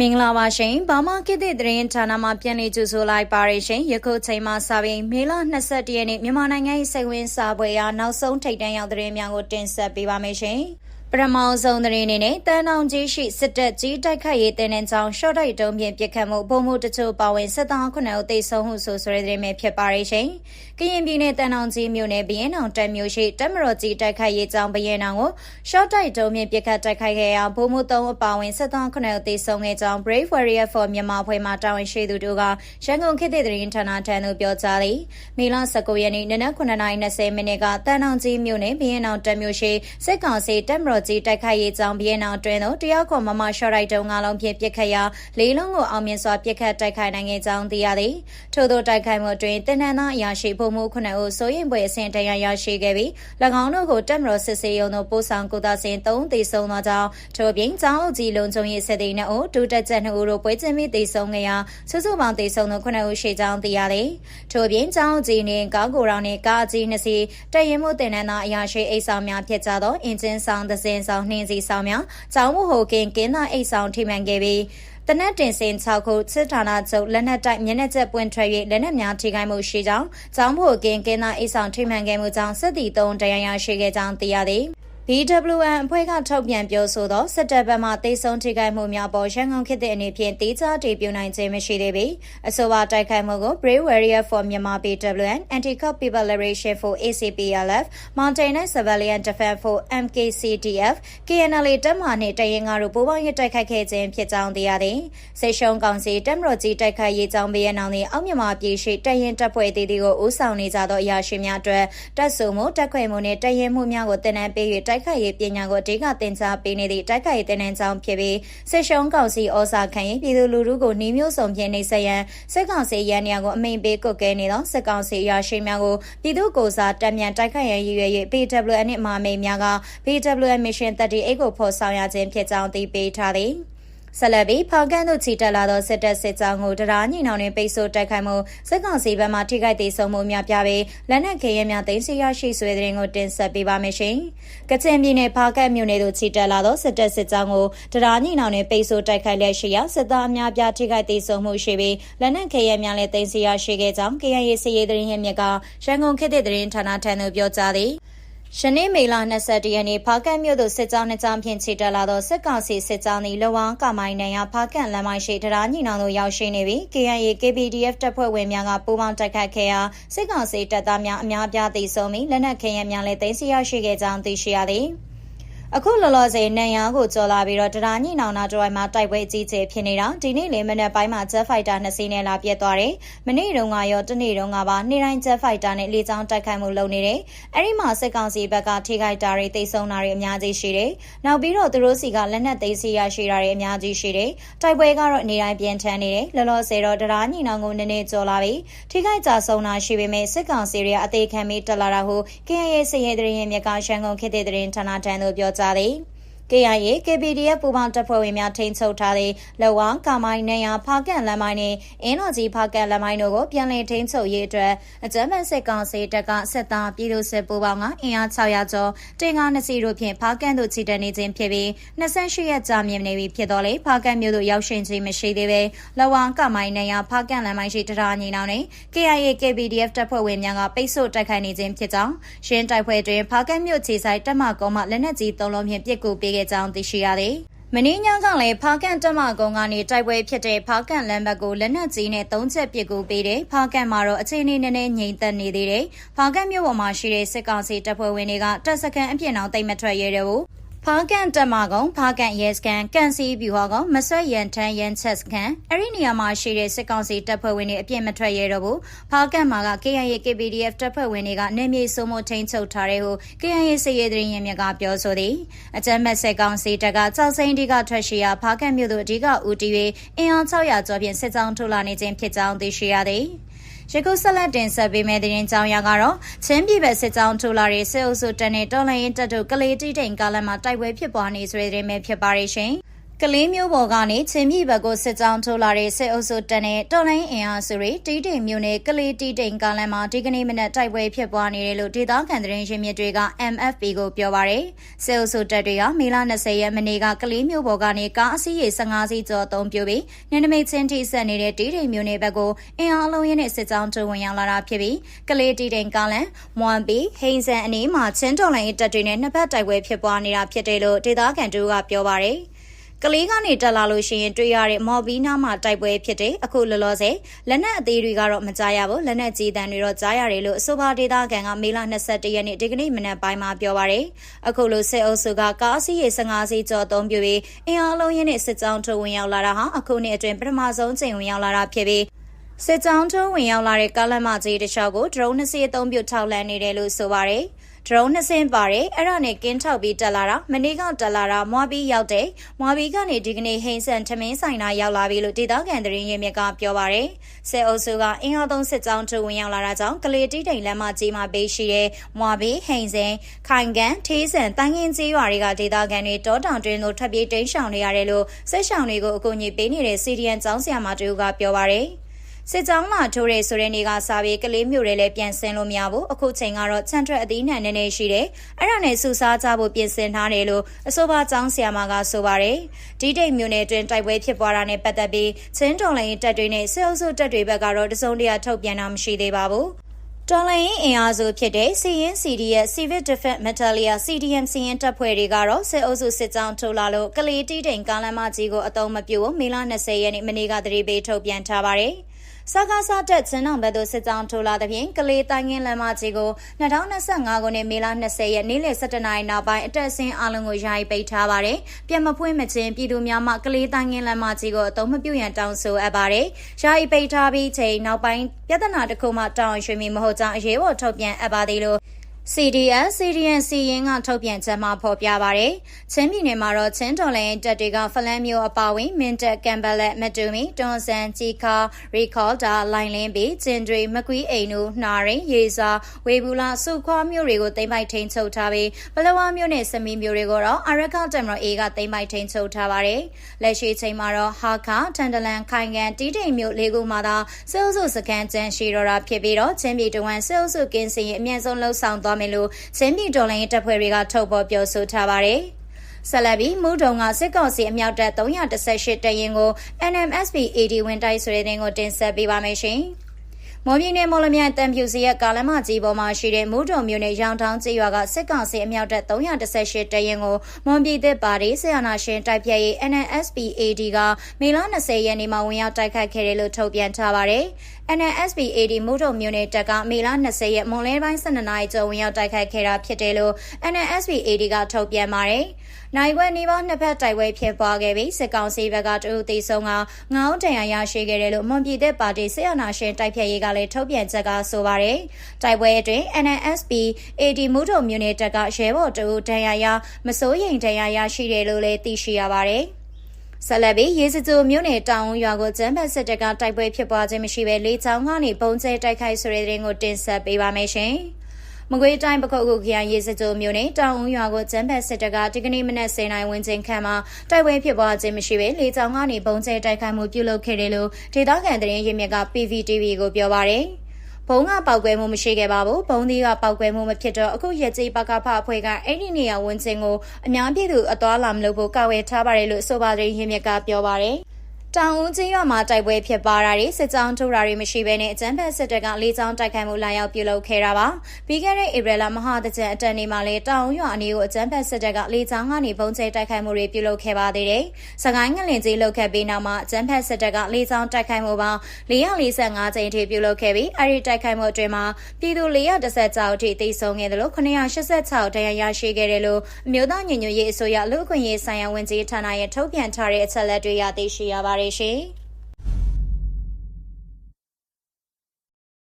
မင်္ဂလာပါရှင်။ဘာမာကိတဲ့သတင်းဌာနမှပြန်လည်ကြိုဆိုလိုက်ပါရရှင်။ယခုချိန်မှစပြီးမေလ22ရက်နေ့မြန်မာနိုင်ငံ၏စိတ်ဝင်စားပွဲရာနောက်ဆုံးထိပ်တန်းရောက်သတင်းများကိုတင်ဆက်ပေးပါမယ်ရှင်။ ပထမဆုံးသတင်းအနေနဲ့တန်တောင်ကြီးရှိစစ်တပ်ကြီးတိုက်ခိုက်ရေးတင်းနှင်းကြောင်းရှော့တိုက်တုံးပြင်ပစ်ခတ်မှုပုံမှုတချို့ပါဝင်စစ်သားခုနှစ်ဦးသေဆုံးမှုဆိုဆိုတဲ့သတင်းပဲဖြစ်ပါရရှင်။ကရင်ပြည်နယ်တန်တောင်ကြီးမြို့နယ်ဘရင်အောင်တပ်မြို့ရှိတပ်မတော်ကြီးတိုက်ခိုက်ရေးကြောင်းဘရင်အောင်ကိုရှော့တိုက်တုံးပြင်ပစ်ခတ်တိုက်ခိုက်ခဲ့ရာပုံမှုသုံးဦးပါဝင်စစ်သားခုနှစ်ဦးသေဆုံးခဲ့ကြောင်း Brave Warrior for မြန်မာဖွဲ့မှတာဝန်ရှိသူတို့ကရန်ကုန်ခေတ်သစ်သတင်းဌာနထံသို့ပြောကြားသည်။မေလ19ရက်နေ့နနက်9:20မိနစ်ကတန်တောင်ကြီးမြို့နယ်ဘရင်အောင်တပ်မြို့ရှိစစ်ကောင်စီတပ်မတော်ကြီးတိုက်ခိုက်ရေးကြောင်းဘီယန်အောင်တွင်သို့တယောက်ခွန်မမရှော့ရိုက်တုံငါလုံးဖြင့်ပြစ်ခတ်ရာလေးလုံးကိုအောင်မြင်စွာပြစ်ခတ်တိုက်ခိုက်နိုင်ခဲ့ကြောင်းသိရသည်ထို့သောတိုက်ခိုက်မှုတွင်တင်နန်းသားအရာရှိဖို့မှုခုနှစ်ဦးစိုးရင်ပွဲအဆင့်တရားရရှိခဲ့ပြီး၎င်းတို့ကိုတက်မတော်စစ်စေးရုံသို့ပို့ဆောင်ကုသစဉ်၃သေဆုံးသောကြောင့်ထို့ပြင်ကျောင်းအုပ်ကြီးလုံခြုံရေးစစ်သည်နှစ်ဦးဒုတက်ချက်နှစ်ဦးတို့ပွဲချင်းပြီးသေဆုံးခဲ့ရာစုစုပေါင်းသေဆုံးသောခုနှစ်ဦးရှိကြောင်းသိရသည်ထို့ပြင်ကျောင်းအုပ်ကြီးနှင့်ကားကိုရောင်နှင့်ကားအကြီးနှစ်စီးတရင်မှုတင်နန်းသားအရာရှိအိတ်ဆောင်များဖြစ်ကြသောအင်ဂျင်ဆောင်သစင်ဆောင်နှင်းစီဆောင်များကျောင်းမှုဟိုကင်ကင်းသားအိတ်ဆောင်ထိမှန်ခဲ့ပြီးတနက်တင်စင်6ခုစစ်ဌာနချုပ်လက်နက်တိုက်မျက်နှာကျက်ပွင့်ထွက်၍လက်နက်များထိခိုက်မှုရှိကြောင်းကျောင်းဖို့ကင်းကင်းသားအိတ်ဆောင်ထိမှန်ခဲ့မှုကြောင့်စစ်တီ3တရားရရှိခဲ့ကြောင်းသိရသည် BWN အဖွဲ့ကထုတ်ပြန်ပြောဆိုသောစစ်တပ်ဘက်မှတိတ်ဆုံးထိခိုက်မှုများပေါ်ရန်ကုန်ခေတ်တဲ့အနေဖြင့်တေးကြားတေပြနိုင်ခြင်းမရှိသေးပေအဆိုပါတိုက်ခိုက်မှုကို Brave Warrior for Myanmar BWN Anti-Cop People Liberation for ACPLF Mountain Civilian Defense for MKCDF KNL တပ်မနှင့်တရင်ကားတို့ပူးပေါင်းရတိုက်ခိုက်ခဲ့ခြင်းဖြစ်ကြောင်းသိရသည်ဆေရှုံကောင်စီတပ်မတော်ကြီးတိုက်ခိုက်ရေးကြောင်းပေးရနောင်သည်အောက်မြန်မာပြည်ရှိတရင်တပ်ဖွဲ့တီတီကိုဦးဆောင်နေကြသောအရာရှိများအတွက်တပ်စုမှုတပ်ခွဲမှုနှင့်တရင်မှုများကိုတင်နန်းပေး၍တိုက်ခိုက်ရေးပညာကိုအဓိကသင်ကြားပေးနေသည့်တိုက်ခိုက်ရေးတင်နန်းကြောင်းဖြစ်ပြီးစစ်ရှုံးကောင်စီဩစာခံရင်ပြည်သူလူထုကိုနှီးမျိုးစုံဖြင့်နှိစက်ရန်စစ်ကောင်စီရန်နေရာကိုအမိန်ပေးကုတ်ကဲနေသောစစ်ကောင်စီရရှိများကိုပြည်သူကိုစားတံမြန်တိုက်ခိုက်ရန်ရည်ရွယ်၍ PWN နှင့်မာမိန်များက PWN Mission 38ကိုဖော်ဆောင်ရခြင်းဖြစ်ကြောင်းသိပေးထားသည်။ ဆက်လက်ပြီးဖောင်ကန်တို့ချီတက်လာသောစစ်တပ်စစ်ကြောင်းကိုတရားညှိနှောင်တွင်ပိတ်ဆို့တိုက်ခိုက်မှုစစ်ကောင်စီဘက်မှထိခိုက်သေးဆုံးမှုများပြပြီးလက်နက်ခဲယမ်းများသိမ်းဆည်းရရှိဆွေးတဲ့ကိုတင်ဆက်ပေးပါမယ်ရှင်။ကချင်ပြည်နယ်ဖောင်ကန်မြို့နယ်သို့ချီတက်လာသောစစ်တပ်စစ်ကြောင်းကိုတရားညှိနှောင်တွင်ပိတ်ဆို့တိုက်ခိုက်လျက်ရှိရာစစ်သားအများပြားထိခိုက်သေးဆုံးမှုရှိပြီးလက်နက်ခဲယမ်းများလည်းသိမ်းဆည်းရရှိခဲ့ကြောင်း KNY စစ်ရေးသတင်းရင်းမြစ်ကရန်ကုန်ခေတ်သစ်သတင်းဌာနထံသို့ပြောကြားသည်။ ယနေ့မေလ22ရက်နေ့ဖားကန့်မြို့သို့စစ်ကြောင်းနှစ်ကြောင်းဖြင့်ခြေတက်လာသောစစ်ကောင်စီစစ်ကြောင်းသည်လဝန်းကမိုင်းနယ်ရဖားကန့်လမ်းမရှိတရားညီနောင်တို့ရောက်ရှိနေပြီး KNA KPDF တပ်ဖွဲ့ဝင်များကပူးပေါင်းတိုက်ခိုက်ခဲ့ရာစစ်ကောင်စီတပ်သားများအများပြားသေဆုံးပြီးလက်နက်ခဲယမ်းများလည်းသိမ်းဆည်းရရှိခဲ့ကြောင်းသိရှိရသည်။ အခုလောလောဆယ်နန်ယာကိုကြော်လာပြီးတော့တရားညိနောင်နာတရိုင်မှာတိုက်ပွဲကြီးကျယ်ဖြစ်နေတာဒီနေ့လေမနက်ပိုင်းမှာ Jet Fighter နှစ်စီးနဲ့လာပြတ်သွားတယ်။မနေ့တုန်းကရောတနေ့တုန်းကပါနေ့တိုင်း Jet Fighter နဲ့လေကြောင်းတိုက်ခိုက်မှုလုပ်နေတယ်။အဲဒီမှာစစ်ကောင်စီဘက်ကထိခိုက်တာတွေတိတ်ဆုံးတာတွေအများကြီးရှိတယ်။နောက်ပြီးတော့သူတို့စီကလက်နက်သိမ်းစီရရှိတာတွေအများကြီးရှိတယ်။တိုက်ပွဲကတော့နေ့တိုင်းပြန်ထန်နေတယ်။လောလောဆယ်တော့တရားညိနောင်ကိုနည်းနည်းကြော်လာပြီးထိခိုက်ကြဆုံးတာရှိပေမဲ့စစ်ကောင်စီတွေအသေးခံပြီးတက်လာတာဟု KNY စစ်ရေးတရင်မြကရှန်ကုန်ခေတ်တဲ့တရင်ဌာနထံသို့ပြောကြားသည်။ KIA KPDF ပူးပေါင်းတပ်ဖွဲ့ဝင်များထိန်းချုပ်ထားတဲ့လဝါကာမိုင်းနေရဖားကန်လမ်းမိုင်းနဲ့အင်းတော်ကြီးဖားကန်လမ်းမိုင်းတို့ကိုပြန်လည်ထိန်းချုပ်ရေးအတွက်အကြမ်းဖက်စစ်ကောင်စီတပ်ကစစ်သားပြည်သူစစ်ပူးပေါင်းကအင်အား600ကျော်တင်ကားနှစ်စီးတို့ဖြင့်ဖားကန်တို့ချီတက်နေခြင်းဖြစ်ပြီး28ရက်ကြာမြင့်နေပြီဖြစ်တော့လေဖားကန်မြို့သို့ရောက်ရှိခြင်းမရှိသေးပဲလဝါကာမိုင်းနေရဖားကန်လမ်းမိုင်းရှိတရားညီနောင်နဲ့ KIA KPDF တပ်ဖွဲ့ဝင်များကပိတ်ဆို့တိုက်ခိုက်နေခြင်းဖြစ်ကြောင်းရှင်းတိုက်ပွဲတွင်ဖားကန်မြို့ခြေဆိုင်တပ်မကုန်းမှလက်နက်ကြီး၃လုံးဖြင့်ပစ်ကူပေးခဲ့ကြောင်းသိရှိရသည်။မင်းညကလည်းဖားကန်တက်မကုန်းကနေတိုက်ပွဲဖြစ်တဲ့ဖားကန်လမ်းဘက်ကိုလက်နက်ကြီးနဲ့သုံးချက်ပစ်ကူပေးတယ်။ဖားကန်မှာတော့အခြေအနေနည်းနည်းငြိမ်သက်နေသေးတယ်။ဖားကန်မြို့ပေါ်မှာရှိတဲ့စစ်ကောင်စီတပ်ဖွဲ့ဝင်တွေကတပ်စခန်းအပြစ်အောင်တိတ်မထွက်ရဲတယ်ဘူး ဖားကန်တက်မကုံဖားကန်ရဲစကန်ကန်စီဗျူဟာကုံမဆွဲရန်ထန်းရန်ချက်စကန်အဲ့ဒီနေရာမှာရှိတဲ့စစ်ကောင်စီတပ်ဖွဲ့ဝင်တွေအပြစ်မထွက်ရတော့ဘူးဖားကန်မှာက KIA KPDF တပ်ဖွဲ့ဝင်တွေကနေမြေစိုးမိုးထိန်ချုပ်ထားတဲ့ဟု KIA စစ်ရေးသတင်းရင်းမြစ်ကပြောဆိုသည်အကြမ်းမဲ့စစ်ကောင်စီတပ်ကကြောက်စိမ့်ဒီကထွက်ရှိရာဖားကန်မြို့သို့အဓိကဦးတည်၍အင်အား600ကျော်ဖြင့်စစ်ကြောင်းထုတ်လာနေခြင်းဖြစ်ကြောင်းသိရှိရသည် ရခုဆက်လက်တင်ဆက်ပေးမယ့်သတင်းကြောင်းရာကတော့ချင်းပြည်ပဲစစ်ကြောင်းထိုးလာတဲ့စစ်အုပ်စုတန်တဲ့တော်လိုင်းရင်တပ်တို့ကလေးတိတိန်ကာလမှာတိုက်ပွဲဖြစ်ပွားနေဆိုတဲ့သတင်းပဲဖြစ်ပါရရှင်။ ကကလေးမျိုးပေါ်ကနေချင်းပြည်ဘက်ကိုစစ်ကြောင်းထိုးလာတဲ့စစ်အုပ်စုတပ်နဲ့တော်လိုင်းအင်အားစုတွေတီးတိမ်မျိုးနဲ့ကလေးတီးတိမ်ကားလမ်းမှာဒီကနေ့မနက်တိုက်ပွဲဖြစ်ပွားနေတယ်လို့ဒေသခံသတင်းရင်းမြစ်တွေက MFP ကိုပြောပါရယ်စစ်အုပ်စုတပ်တွေကမေလ20ရက်မနေ့ကကလေးမျိုးပေါ်ကနေကားအစီးရေ15စီးကျော်သုံးပြပြီးနေနမိတ်ချင်းထိဆက်နေတဲ့တီးတိမ်မျိုးနဲ့ဘက်ကိုအင်အားလုံးရင်းနဲ့စစ်ကြောင်းထိုးဝင်ရောက်လာတာဖြစ်ပြီးကလေးတီးတိမ်ကားလမ်းမွမ်ဘီဟိန်ဆန်အနီးမှာချင်းတော်လိုင်းတပ်တွေနဲ့နှစ်ဖက်တိုက်ပွဲဖြစ်ပွားနေတာဖြစ်တယ်လို့ဒေသခံတို့ကပြောပါရယ် ကလေးကနေတက်လာလို့ရှိရင်တွေ့ရတဲ့မော်ဘီနာမှာတိုက်ပွဲဖြစ်တဲ့အခုလောလောဆယ်လက်နက်အသေးတွေကတော့မကြားရဘူးလက်နက်ကြီးတန်တွေတော့ကြားရတယ်လို့အဆိုပါဒေတာကန်ကမေလ22ရက်နေ့ဒီကနေ့မနက်ပိုင်းမှာပြောပါရယ်အခုလိုစစ်အုပ်စုကကားစီးရေ15စီးကျော်သုံးပြပြီးအင်အားလုံးရင်းနဲ့စစ်ကြောင်းထုတ်ဝင်ရောက်လာတာဟာအခုနှစ်အတွင်းပထမဆုံးချိန်ဝင်ရောက်လာတာဖြစ်ပြီးစစ်ကြောင်းထုံးဝင်ရောက်လာတဲ့ကားလမ်းမကြီးတစ်လျှောက်ကိုဒရုန်းနှစ်စီးအသုံးပြုထောက်လန့်နေတယ်လို့ဆိုပါရယ် ဒရုန်းနှစ်စင်းပါတယ်အဲ့ဒါနဲ့ကင်းထောက်ပြီးတက်လာတာမနေ့ကတက်လာတာမွားပြီးရောက်တယ်မွားပြီးကနေဒီကနေ့ဟိန်းဆန်ထမင်းဆိုင်နာရောက်လာပြီလို့ဒေသခံသတင်းရင်းမြစ်ကပြောပါတယ်ဆဲအုပ်စုကအင်အားသုံးစစ်ကြောင်းထဝင်ရောက်လာတာကြောင့်ကလေးတိတိန်လမ်းမကြီးမှာပေးရှိတဲ့မွားပြီးဟိန်းစင်ခိုင်ကန်ထေးဆန်တန်းကင်းကြီးရွာတွေကဒေသခံတွေတောတောင်တွင်သို့ထွက်ပြေးတိမ်းရှောင်နေရတယ်လို့ဆက်ရှောင်တွေကိုအကူအညီပေးနေတဲ့စီဒီအန်ကျောင်းဆရာမတူကပြောပါတယ် စစ်ကြောင်းလာထိုးရဲဆိုတဲ့နေ့ကစာပြီးကလေးမျိုးတွေလည်းပြန်ဆင်းလို့မရဘူးအခုချိန်ကတော့ချန်ထွက်အသီးနှံနေနေရှိတယ်အဲ့ဒါနဲ့စူစားကြဖို့ပြင်ဆင်ထားတယ်လို့အဆိုပါကျောင်းဆရာမကဆိုပါတယ်ဒီတိတ်မျိုးနယ်အတွင်းတိုက်ပွဲဖြစ်ပွားတာနဲ့ပတ်သက်ပြီးချင်းတော်လိုင်းတပ်တွေနဲ့စစ်အုပ်စုတပ်တွေဘက်ကတော့တစုံတရာထုတ်ပြန်တာမရှိသေးပါဘူးတော်လိုင်းအင်အားစုဖြစ်တဲ့စီရင် CDS Civil Defense Metallia CDM စီရင်တပ်ဖွဲ့တွေကတော့စစ်အုပ်စုစစ်ကြောင်းထုတ်လာလို့ကလေးတီးတိန်ကားလမ်းမကြီးကိုအတုံးမပြုတ်မေလ20ရက်နေ့မနေ့ကတရီပေးထုတ်ပြန်ထားပါတယ်။ စကားစားတက်ချင်းအောင်ဘက်သို့စစ်ကြောင်းထိုးလာသဖြင့်ကလေးတိုင်းငင်းလမ်းမကြီးကို2025ခုနှစ်မေလ20ရက်နေ့လယ်17နာရီနောက်ပိုင်းအတက်ဆင်းအလုံးကိုယာယီပိတ်ထားပါတယ်။ပြန်မဖွင့်မချင်းပြည်သူများမှကလေးတိုင်းငင်းလမ်းမကြီးကိုအသုံးမပြုရန်တောင်းဆိုအပ်ပါတယ်။ယာယီပိတ်ထားပြီးချိန်နောက်ပိုင်းပြဿနာတစ်ခုမှတောင်းရွှေမီမဟုတ်ကြောင်းအရေးပေါ်ထုတ်ပြန်အပ်ပါသေးလို့ CDS CDN စီရင်ကထုတ်ပြန်ချက်မှာဖော်ပြပါရယ်ချင်းပြည်နယ်မှာတော့ချင်းတော်လိုင်းတပ်တွေကဖလန်းမျိုးအပါဝင်မင်တက်ကမ်ဘလက်မတူမီတွန်ဆန်ကြီးခါရီကော်ဒါလိုင်လင်းဘီကျင်ဒရီမကွီးအိမ်နူနှာရင်ရေစာဝေဘူးလာစုခွားမျိုးတွေကိုတိမ့်ပိုက်ထိန်ချုပ်ထားပြီးပလဝါမျိုးနဲ့စမီမျိုးတွေကိုတော့အရကတမရအေကတိမ့်ပိုက်ထိန်ချုပ်ထားပါရယ်လက်ရှိချိန်မှာတော့ဟာခါတန်တလန်ခိုင်ကန်တီးတိမ်မျိုးလေးခုမှာသာစေအုပ်စုစကန်ကျန်းရှိတော့တာဖြစ်ပြီးတော့ချင်းပြည်တဝန်စေအုပ်စုကင်းစင်ရဲ့အမြန်ဆုံးလှုပ်ဆောင်သွားမယ်လို့ချင်းပြည်တော်လိုင်းတပ်ဖွဲ့တွေကထုတ်ဖော်ပြောဆိုထားပါတယ်။ဆက်လက်ပြီးမူတုံကစစ်ကောင်စီအမြောက်တပ်318တရင်ကို NMSP AD ဝင်တိုက်ဆိုတဲ့တင်ကိုတင်ဆက်ပေးပါမယ်ရှင်။မော်ပြည်နယ်မော်လမြိုင်တန်ဖြူစီရဲ့ကာလမကြီးပေါ်မှာရှိတဲ့မူတုံမြို့နယ်ရောင်တောင်ကျေးရွာကစစ်ကောင်စီအမြောက်တပ်318တရင်ကိုမွန်ပြည်သစ်ပါတီဆရာနာရှင်တိုက်ဖြတ်ရေး NNSPAD ကမေလ20ရက်နေ့မှာဝင်ရောက်တိုက်ခိုက်ခဲ့တယ်လို့ထုတ်ပြန်ထားပါတယ်။ NNSPAD မူတုံမြို့နယ်တပ်ကမေလ20ရက်မွန်လဲပိုင်း12နာရီကျော်ဝင်ရောက်တိုက်ခိုက်ခဲ့တာဖြစ်တယ်လို့ NNSPAD ကထုတ်ပြန်ပါတယ်။နိုင်ခွဲနေပါနှစ်ဖက်တိုက်ပွဲဖြစ်ပွားခဲ့ပြီးစစ်ကောင်စီဘက်ကတဦးသေဆုံးကငောင်းတန်ရရရှိခဲ့တယ်လို့မွန်ပြည်သက်ပါတီဆေးရနာရှင်တိုက်ဖြတ်ရေးကလည်းထုတ်ပြန်ချက်ကဆိုပါတယ်။တိုက်ပွဲအတွင်း NNSP AD မူထုံမြို့နယ်တပ်ကရဲဘော်တဦးတန်ရရမစိုးရိမ်တန်ရရရှိတယ်လို့လည်းသိရှိရပါတယ်။ ဆက်လက်ပြီးရေစကြိုမြို့နယ်တောင်ရွာကိုကျန်းဖက်စစ်တပ်ကတိုက်ပွဲဖြစ်ပွားခြင်းမရှိဘဲလေးချောင်းကနေပုံကျဲတိုက်ခိုက်ဆိုတဲ့တဲ့ရင်ကိုတင်ဆက်ပေးပါမယ်ရှင်။မကွေးတိုင်းပခုတ်ခုခရိုင်ရေစကြိုမြို့နယ်တောင်ဦးရွာကိုကျန်းဖက်စစ်တပ်ကဒီကနေ့မနက်10:00နာရီဝန်းကျင်ခန့်မှာတိုက်ပွဲဖြစ်ပွားခြင်းမရှိဘဲလေကြောင်းကနေပုံကျဲတိုက်ခိုက်မှုပြုလုပ်ခဲ့တယ်လို့ဒေသခံသတင်းရင်းမြစ်က PVTV ကိုပြောပါရယ် ဘုံကပောက်ကွဲမှုမရှိခဲ့ပါဘူးဘုံသီးကပောက်ကွဲမှုမဖြစ်တော့အခုရကြေးပကဖအဖွဲ့ကအဲ့ဒီနေရာဝန်ချင်းကိုအများပြည်သူအသွားလာမလုပ်ဖို့ကာဝယ်ထားပါတယ်လို့ဆိုပါရင်းရင်းမြစ်ကပြောပါရယ် တောင်ဦးချင်းရွာမှာတိုက်ပွဲဖြစ်ပွားတာတွေစစ်ကြောင်းထုတ်တာတွေမရှိဘဲနဲ့အကြမ်းဖက်စစ်တပ်ကလေးချောင်းတိုက်ခိုက်မှုလာရောက်ပြုလုပ်ခဲ့တာပါပြီးခဲ့တဲ့ဧပြီလမဟာတကြံအတန်နေမှာလေတောင်ဦးရွာအနီးကိုအကြမ်းဖက်စစ်တပ်ကလေးချောင်းကနေပုံကျဲတိုက်ခိုက်မှုတွေပြုလုပ်ခဲ့ပါသေးတယ်စကိုင်းငလင်ကြီးလုပ်ခဲ့ပြီးနောက်မှာအကြမ်းဖက်စစ်တပ်ကလေးချောင်းတိုက်ခိုက်မှုပေါင်း445ကြိမ်ထိပြုလုပ်ခဲ့ပြီးအဲဒီတိုက်ခိုက်မှုအတွင်းမှာပြည်သူ416ကျောက်ထိတိစုံခဲ့တယ်လို့986တရားရရှိခဲ့တယ်လို့အမျိုးသားညီညွတ်ရေးအစိုးရလူ့အခွင့်အရေးဆိုင်ရာဝန်ကြီးဌာနရဲ့ထုတ်ပြန်ထားတဲ့အချက်အလက်တွေရသိရှိရပါတယ်ရှင်။